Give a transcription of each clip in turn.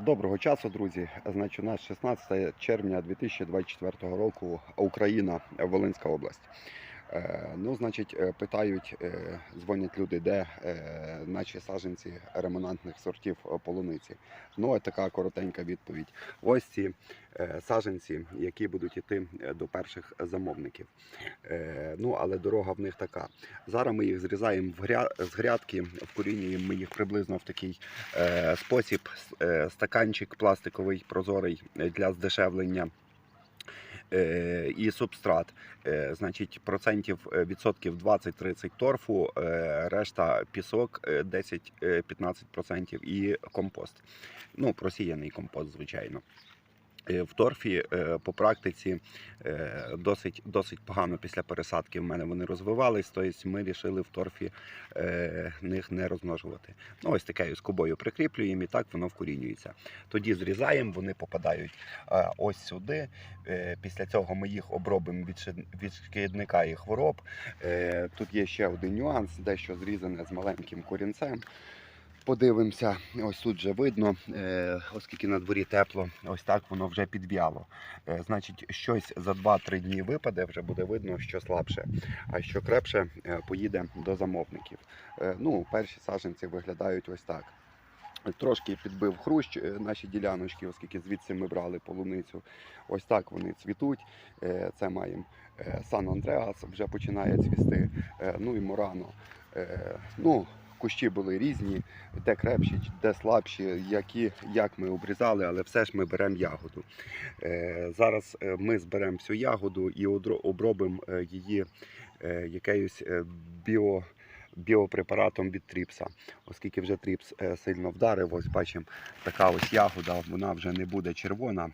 Доброго часу, друзі. Значить, у нас 16 червня 2024 року Україна, Волинська область. Е, Ну, значить, е, питають, е, дзвонять люди, де наші саджанці ремонантних сортів полуниці. Ну, така коротенька відповідь. Ось ці саджанці, які будуть йти до перших замовників. Ну, але дорога в них така. Зараз ми їх зрізаємо з грядки, вкорінюємо ми їх приблизно в такий спосіб. Стаканчик пластиковий прозорий для здешевлення. Е, І субстрат, Е, значить, процентів е, відсотків 20-30 торфу, решта пісок е, 10-15% і компост. Ну, просіяний компост, звичайно. Е, В торфі е, по практиці е, досить, досить погано після пересадки в мене вони розвивались, тобто ми вирішили в торфі них не розмножувати. Ну, ось таке скобою прикріплюємо і так воно вкорінюється. Тоді зрізаємо, вони попадають ось сюди. Після цього ми їх обробимо від шкідника і хвороб. Тут є ще один нюанс, дещо зрізане з маленьким корінцем. Подивимося, ось тут вже видно, е, оскільки на дворі тепло, ось так воно вже підв'яло. Е, Значить, щось за 2-3 дні випаде, вже буде видно, що слабше, а що крепше е, поїде до замовників. Ну, перші саджанці виглядають ось так. Трошки підбив хрущ наші діляночки, оскільки звідси ми брали полуницю. Ось так вони цвітуть. Це маємо Сан Андреас, вже починає цвісти. Ну і Морано. Ну, кущі були різні, де крепші, де слабші, які, як ми обрізали, але все ж ми беремо ягоду. Е, Зараз е, ми зберемо всю ягоду і обробимо е, її якоюсь біо, біопрепаратом від тріпса, оскільки вже тріпс сильно вдарив. Ось бачимо, така ось ягода, вона вже не буде червона.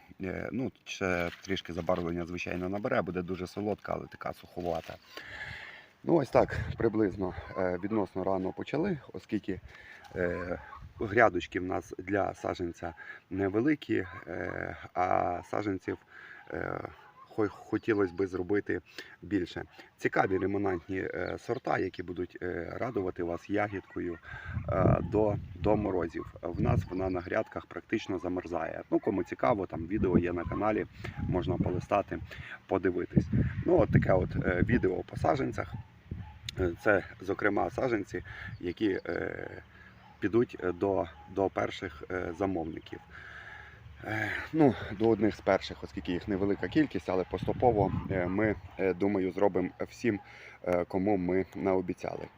Ну, ще трішки забарвлення, звичайно, набере, буде дуже солодка, але така суховата. Ну, ось так приблизно е, відносно рано почали, оскільки е, грядочки в нас для саджанця невеликі, е, а саджанців е, хотілося би зробити більше. Цікаві ремонантні сорта, які будуть радувати вас ягідкою до, до морозів. В нас вона на грядках практично замерзає. Ну, кому цікаво, там відео є на каналі, можна полистати, подивитись. Ну, от таке от відео по саджанцях. Е, Це, зокрема, саджанці, які е, підуть е, до, до перших замовників. Ну, до одних з перших, оскільки їх невелика кількість, але поступово ми, думаю, зробимо всім, кому ми наобіцяли.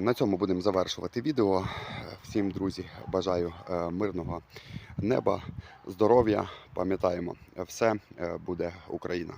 На цьому будемо завершувати відео. Всім, друзі, бажаю мирного неба, здоров'я. Пам'ятаємо, все буде Україна.